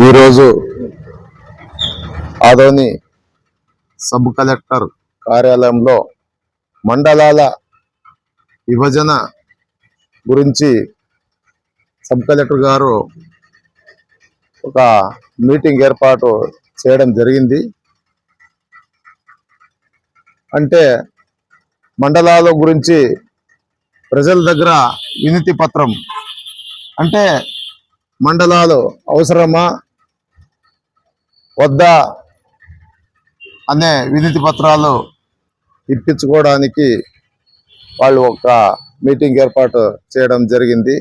ఈరోజు Adoni sub collector కార్యాలయంలో మండలాల విభజన గురించి సబ్ కలెక్టర్ గారు ఒక మీటింగ్ ఏర్పాటు చేయడం జరిగింది. అంటే మండలాల గురించి ప్రజల దగ్గర వినతి పత్రం అంటే మండలాలు అవసరమా? వద్దా? అనే వినతి పత్రాలు ఇప్పించుకోవడానికి వాళ్ళు ఒక మీటింగ్ ఏర్పాటు చేయడం జరిగింది.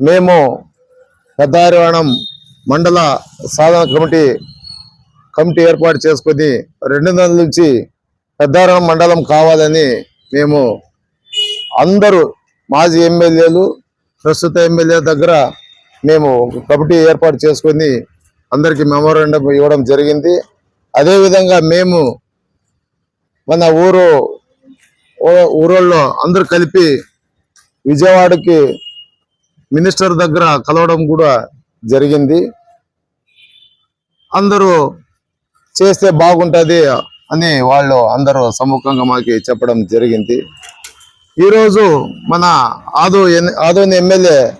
మేము పెద్దారివాణం మండల సాధన కమిటీ కమిటీ ఏర్పాటు చేసుకొని రెండు నెలల నుంచి పెద్దారివాణం మండలం కావాలని మేము అందరూ మాజీ ఎమ్మెల్యేలు ప్రస్తుత ఎమ్మెల్యే దగ్గర మేము కమిటీ ఏర్పాటు చేసుకొని అందరికీ మెమోరాండం ఇవ్వడం జరిగింది. అదేవిధంగా మేము మన ఊరు ఊ- ఊరోళ్ళు అందరూ కలిపి విజయవాడకి మినిస్టర్ దగ్గర కలవడం కూడా జరిగింది. అందరూ చేస్తే బాగుంటుంది అని వాళ్ళు అందరూ సముఖంగా మాకు చెప్పడం జరిగింది. ఈరోజు మన ఆదో ఎన్- ఆదోని ఎమ్మెల్యే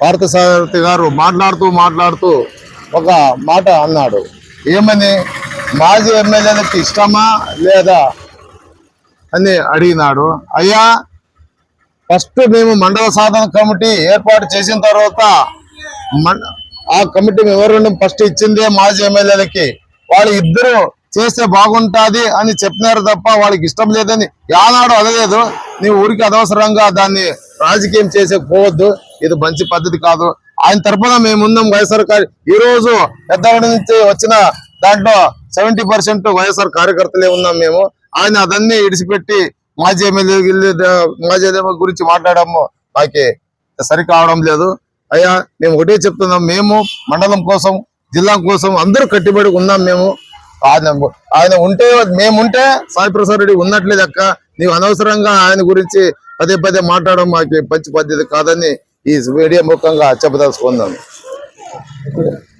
పార్థసారథి గారు మాట్లాడుతూ మాట్లాడుతూ ఒక మాట అన్నాడు. ఏమని? మాజీ ఎమ్మెల్యేలకు ఇష్టమా లేదా అని అడిగినాడు. అయ్యా ఫస్ట్ మేము మండల సాధన కమిటీ ఏర్పాటు చేసిన తర్వాత ఆ కమిటీ మెమోరాండం ఫస్ట్ ఇచ్చిందే మాజీ ఎమ్మెల్యేలకి. వాళ్ళు ఇద్దరు చేస్తే బాగుంటుంది అని చెప్పినారు తప్ప వాళ్ళకి ఇష్టం లేదని యానాడు అదలేదు నీ ఊరికి అనవసరంగా దాన్ని రాజకీయం చేసే పోవద్దు. ఇది మంచి పద్ధతి కాదు. ఆయన తరఫున మేము ఉన్నాం వైఎస్ఆర్ ఈ రోజు పెద్దవాడి నుంచి వచ్చిన దాంట్లో సెవెంటీ పర్సెంట్ వైఎస్ఆర్ కార్యకర్తలే ఉన్నాం మేము. ఆయన అదన్నీ ఇడిచిపెట్టి మాజీ ఎమ్మెల్యే మాజీ ఎమ్మెల్యే గురించి మాట్లాడము మాకి సరి కావడం లేదు. అయ్యా మేము ఒకటే చెప్తున్నాం. మేము మండలం కోసం జిల్లా కోసం అందరూ కట్టుబడి ఉన్నాం మేము. ఆయన ఆయన ఉంటే మేముంటే సాయి ప్రసాద్ రెడ్డి ఉన్నట్లేదు లెక్క నీవు అనవసరంగా ఆయన గురించి పదే పదే మాట్లాడడం మాకు మంచి పద్ధతి కాదని ఈ మీడియా ముఖంగా చెప్పదలుచుకున్నాను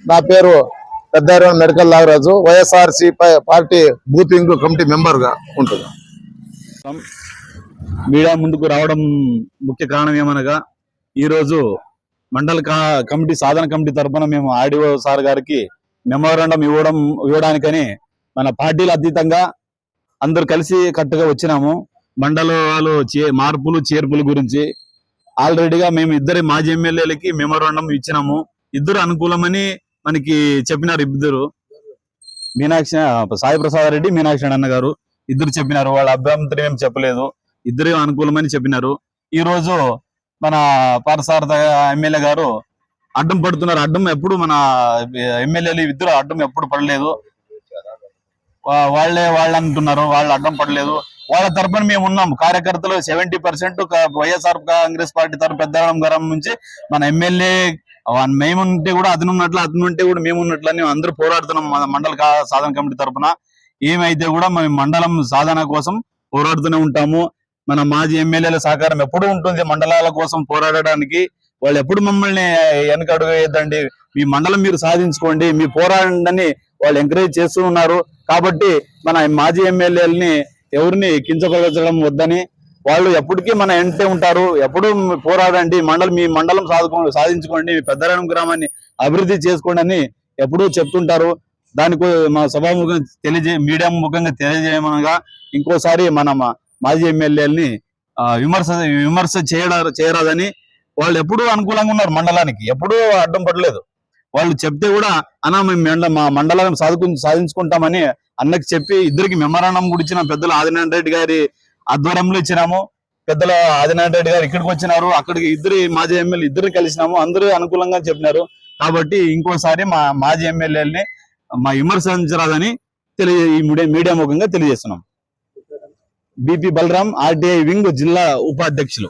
నా పేరు Peddarao medical Nagaraju YSRC party booth wing committee మెంబర్గా ఉంటుంది ఉంటున్నాను మీడియా ముందుకు రావడం ముఖ్య కారణం ఏమనగా ఈరోజు మండల కమిటీ సాధన కమిటీ తరపున మేము ఆర్డీఓ సార్ గారికి మెమోరాండం ఇవ్వడం ఇవ్వడానికని మన పార్టీల అతీతంగా అందరు కలిసి కట్టుగా వచ్చినాము. మండలాలు చే- మార్పులు చేర్పుల గురించి ఆల్రెడీగా మేము ఇద్దరి మాజీ ఎమ్మెల్యేలకి మెమోరాండం ఇచ్చినాము. ఇద్దరు అనుకూలమని మనకి చెప్పినారు ఇద్దరు. మీనాక్షి సాయి ప్రసాద్ రెడ్డి మీనాక్షి అన్న గారు ఇద్దరు చెప్పినారు. వాళ్ళ అభ్యంతరం ఏం చెప్పలేదు. ఇద్దరు అనుకూలమని చెప్పినారు. ఈ రోజు మన పారసారథ ఎమ్మెల్యే గారు అడ్డం పడుతున్నారు. అడ్డం ఎప్పుడు మన ఎమ్మెల్యేలు ఇద్దరు అడ్డం ఎప్పుడు పడలేదు. వాళ్ళే వాళ్ళు అంటున్నారు వాళ్ళు అడ్డం పడలేదు. వాళ్ళ తరపున మేము ఉన్నాం. కార్యకర్తలు seventy percent YSR Congress party తరపు పెద్దగడం గారం నుంచి మన ఎమ్మెల్యే మేము ఉంటే కూడా అతను ఉన్నట్లు అతను ఉంటే కూడా మేము ఉన్నట్లు అని అందరూ పోరాడుతున్నాం మన మండల సాధన కమిటీ తరపున. ఏమైతే కూడా మేము మండలం సాధన కోసం పోరాడుతూనే ఉంటాము. మన మాజీ ఎమ్మెల్యేల సహకారం ఎప్పుడు ఉంటుంది మండలాల కోసం పోరాడడానికి. వాళ్ళు ఎప్పుడు మమ్మల్ని వెనక అడుగు మీ మండలం మీరు సాధించుకోండి మీ పోరాడండి వాళ్ళు ఎంకరేజ్ చేస్తూ ఉన్నారు. కాబట్టి మన మాజీ ఎమ్మెల్యేలని ఎవరిని కించపరచడం వద్దని వాళ్ళు ఎప్పటికీ మన ఎంటే ఉంటారు. ఎప్పుడు పోరాడండి. మండలం మీ మండలం సాధుకో సాధించుకోండి. మీ పెద్దరాయణం గ్రామాన్ని అభివృద్ధి చేసుకోండి అని ఎప్పుడూ చెప్తుంటారు. దానికి మా సభాముఖంగా తెలియజే మీడియా ముఖంగా తెలియజేయమనగా ఇంకోసారి మన మాజీ ఎమ్మెల్యేలని విమర్శ విమర్శ చేయడా చేయరాదని వాళ్ళు ఎప్పుడూ అనుకూలంగా ఉన్నారు మండలానికి. ఎప్పుడూ అడ్డం పడలేదు. వాళ్ళు చెప్తే కూడా అనా మేము మండ- మా మండలం సాధుకు సాధించుకుంటామని అన్నకి చెప్పి ఇద్దరికి మెమరాండం కూడా ఇచ్చిన పెద్దలు ఆదినారాయణ రెడ్డి గారి ఆధ్వర్యంలో ఇచ్చినాము. పెద్దల ఆదినారాయణ రెడ్డి గారు ఇక్కడికి వచ్చినారు. అక్కడికి ఇద్దరు మాజీ ఎమ్మెల్యే ఇద్దరు కలిసినాము. అందరూ అనుకూలంగా చెప్పినారు. కాబట్టి ఇంకోసారి మా మాజీ ఎమ్మెల్యేలని మా విమర్శించరాదని తెలియ ఈ మీడియా ముఖంగా తెలియజేస్తున్నాం. బిపి బలరాం ఆర్టీఐ వింగ్ జిల్లా ఉపాధ్యక్షులు.